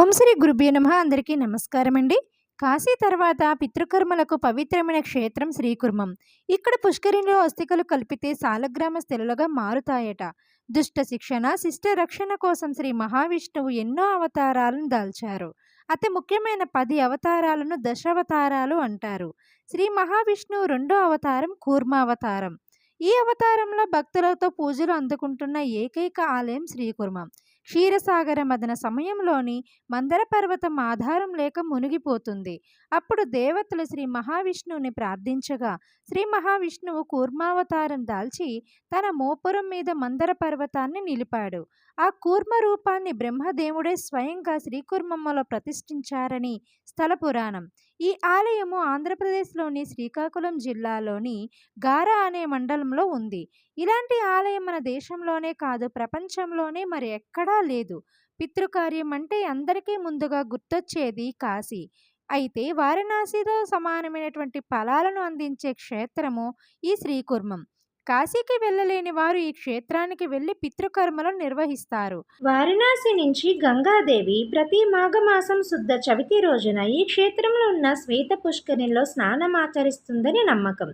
ఓం శ్రీ గురుభ్యో నమ. అందరికీ నమస్కారం అండి కాశీ తర్వాత పితృకర్మలకు పవిత్రమైన క్షేత్రం శ్రీకుర్మం. ఇక్కడ పుష్కరిణిలో అస్థికలు కలిపితే సాలగ్రామ స్థిరలుగా మారుతాయట. దుష్ట శిక్షణ శిష్ట రక్షణ కోసం శ్రీ మహావిష్ణువు ఎన్నో అవతారాలను దాల్చారు. అతి ముఖ్యమైన పది అవతారాలను దశావతారాలు అంటారు. శ్రీ మహావిష్ణువు రెండో అవతారం కూర్మావతారం. ఈ అవతారంలో భక్తులతో పూజలు అందుకుంటున్న ఏకైక ఆలయం శ్రీకుర్మం. క్షీరసాగర మదన సమయంలోని మందర పర్వతం ఆధారం లేక మునిగిపోతుంది. అప్పుడు దేవతలు శ్రీ మహావిష్ణువుని ప్రార్థించగా శ్రీ మహావిష్ణువు కూర్మావతారం దాల్చి తన మోపురం మీద మందర పర్వతాన్ని నిలిపాడు. ఆ కూర్మ రూపాన్ని బ్రహ్మదేవుడే స్వయంగా శ్రీకుర్మమ్మలో ప్రతిష్ఠించారని స్థల పురాణం. ఈ ఆలయము ఆంధ్రప్రదేశ్లోని శ్రీకాకుళం జిల్లాలోని గారా అనే మండలంలో ఉంది. ఇలాంటి ఆలయం మన దేశంలోనే కాదు ప్రపంచంలోనే మరి ఎక్కడా లేదు. పితృకార్యం అంటే అందరికీ ముందుగా గుర్తొచ్చేది కాశీ. అయితే వారణాసితో సమానమైనటువంటి ఫలాలను అందించే క్షేత్రము ఈ శ్రీకుర్మం. కాశీకి వెళ్ళలేని వారు ఈ క్షేత్రానికి వెళ్ళి పితృకర్మలను నిర్వహిస్తారు. వారణాసి నుంచి గంగాదేవి ప్రతి మాఘమాసం శుద్ధ చవితి రోజున ఈ క్షేత్రంలో ఉన్న శ్వేత పుష్కరిణిలో స్నానమాచరిస్తుందని నమ్మకం.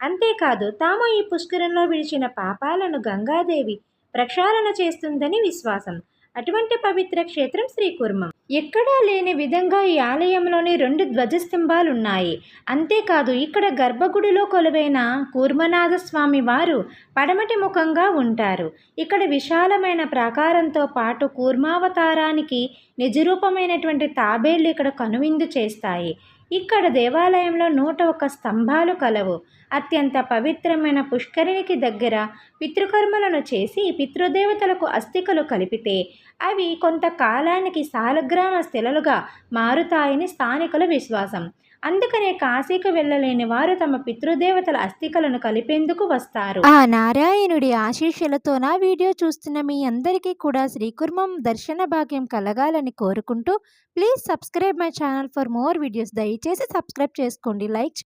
అంతేకాదు తాము ఈ పుష్కరంలో విడిచిన పాపాలను గంగాదేవి ప్రక్షాళన చేస్తుందని విశ్వాసం. అటువంటి పవిత్ర క్షేత్రం శ్రీకుర్మం ఎక్కడా లేని విధంగా ఈ ఆలయంలోని రెండు ధ్వజస్తంభాలు ఉన్నాయి అంతేకాదు ఇక్కడ గర్భగుడిలో కొలువైన కూర్మనాథ స్వామి వారు పడమటి ముఖంగా ఉంటారు. ఇక్కడ విశాలమైన ప్రాకారంతో పాటు కూర్మావతారానికి నిజరూపమైనటువంటి తాబేళ్ళు ఇక్కడ కనువిందు చేస్తాయి. ఇక్కడ దేవాలయంలో నూట ఒక స్తంభాలు కలవు. అత్యంత పవిత్రమైన పుష్కరిణికి దగ్గర పితృకర్మలను చేసి పితృదేవతలకు అస్థికలు కలిపితే అవి కొంతకాలానికి సాలగ్రామ స్థిలలుగా మారుతాయని స్థానికుల విశ్వాసం. అందుకనే కాశీకి వెళ్ళలేని వారు తమ పితృదేవతల అస్థికలను కలిపేందుకు వస్తారు. ఆ నారాయణుడి ఆశీస్సులతో నా వీడియో చూస్తున్న మీ అందరికీ కూడా శ్రీకుర్మం దర్శన భాగ్యం కలగాలని కోరుకుంటూ please subscribe my channel for more videos. దయచేసి సబ్స్క్రైబ్ చేసుకోండి. లైక్